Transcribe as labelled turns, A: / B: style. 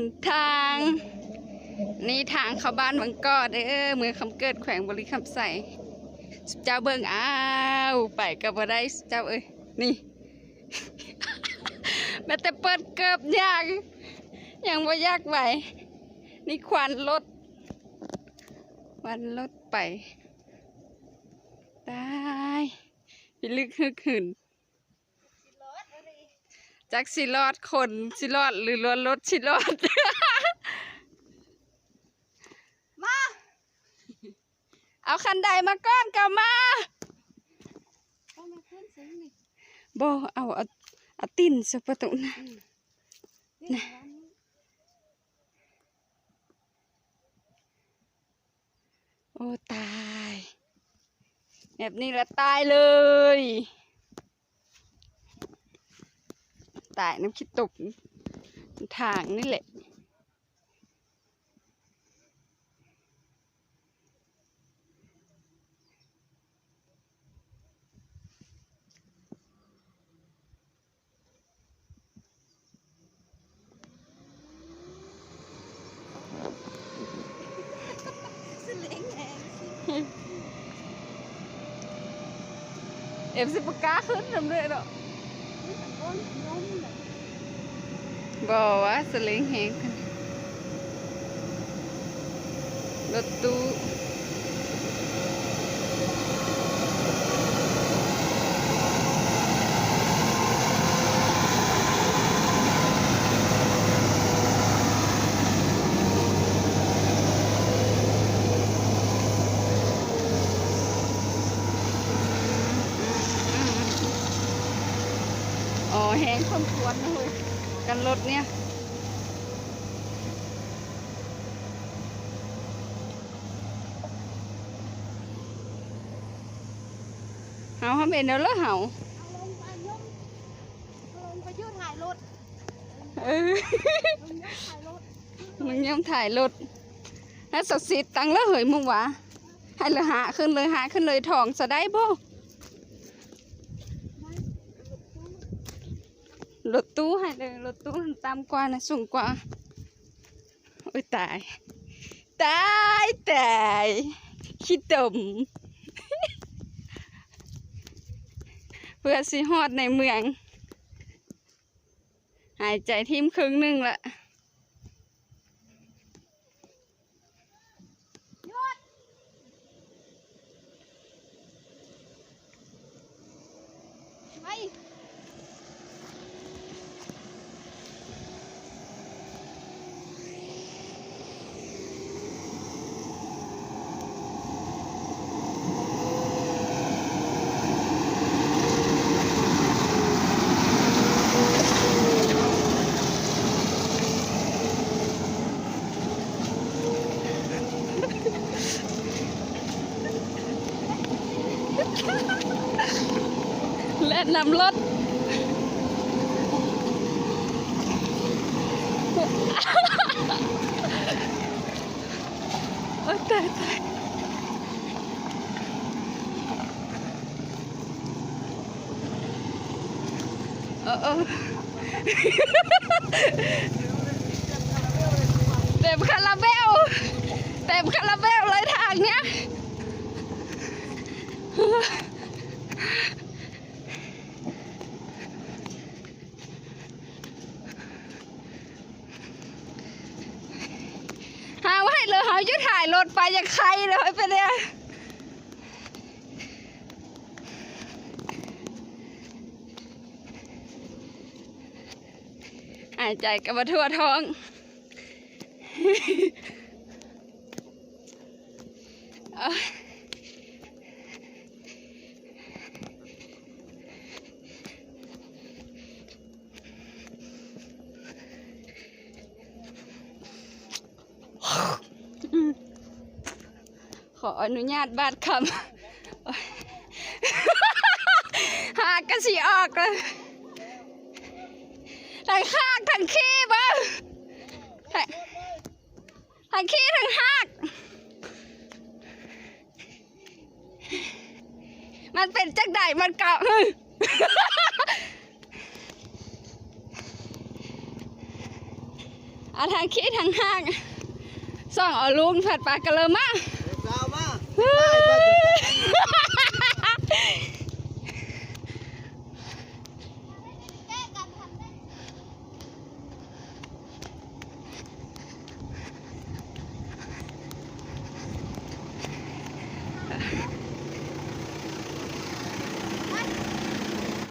A: นทาง นี่ทางเข้าบ้านบังกอด้ออเมืองคำเกิดแขวงบริคำใสเจ้าเบิ่งอ้าวไปกับบ่ได้เจ้าเอ้ยนี่ แม้แต่เปิดเกิบยากยังบ่ายากไหวนี่ควันรถควันรถไปตายพิลึกฮึกหืน จักสิรอดคนสิรอดหรือรถรถสิรอด
B: มา
A: เอาคันใดมาก้อนกลับมา
B: เอามาขึ้นสินี่
A: บ่เอาเอาเอาตินสประตูนะ
B: นี่ร้านนี้
A: โอ้ตาย แบบนี้ละตายเลย ตายน้ำคิดตกทางนี่แหละ
B: สลิงแหงสิ
A: เบอกว่าสลิงแหงขึ้นรถตู้อ๋อแหงคนควรนะเว้ย กันรถเนี่ยเฮาเฮาเป็นแล้วเหรอเฮา
B: เอาลงไปยมเอาลงไปยืดถ่ายรถ
A: เออ
B: ลงยกถ่ายรถ
A: มึงยังถ่ายรถแล้วสดสิตังแล้วเหยมึงวะให้เลยหาขึ้นเลยหาขึ้นเลยทองจะได้บ่ รถตู้ให้เลยรถตู้ตามกว่านะสูงกว่าโอ้ยตาย ตายตายขี้ตมเพื่อสิฮอดในเมือง หายใจทิ่มครึ่งหนึ่งละ
B: ไป
A: และนำรถโอ๊ยตายตายเออ หาไว้เลยหาจะถ่ายรถไปอย่างใครเลยไปเนี่ยหายใจกับมาทั่วท้องอ้ย ออนุญาตบาดคำหากระสีออกเลยทั้งหากทั้งขี้บ้าทั้งทั้งขี้ทั้งหาก มันเป็นจักใดมันเก่าออาทางขี้ทางห้างส่องเอาลุงผัดปลากระเลมา
C: สาวมา
A: เฮ้ย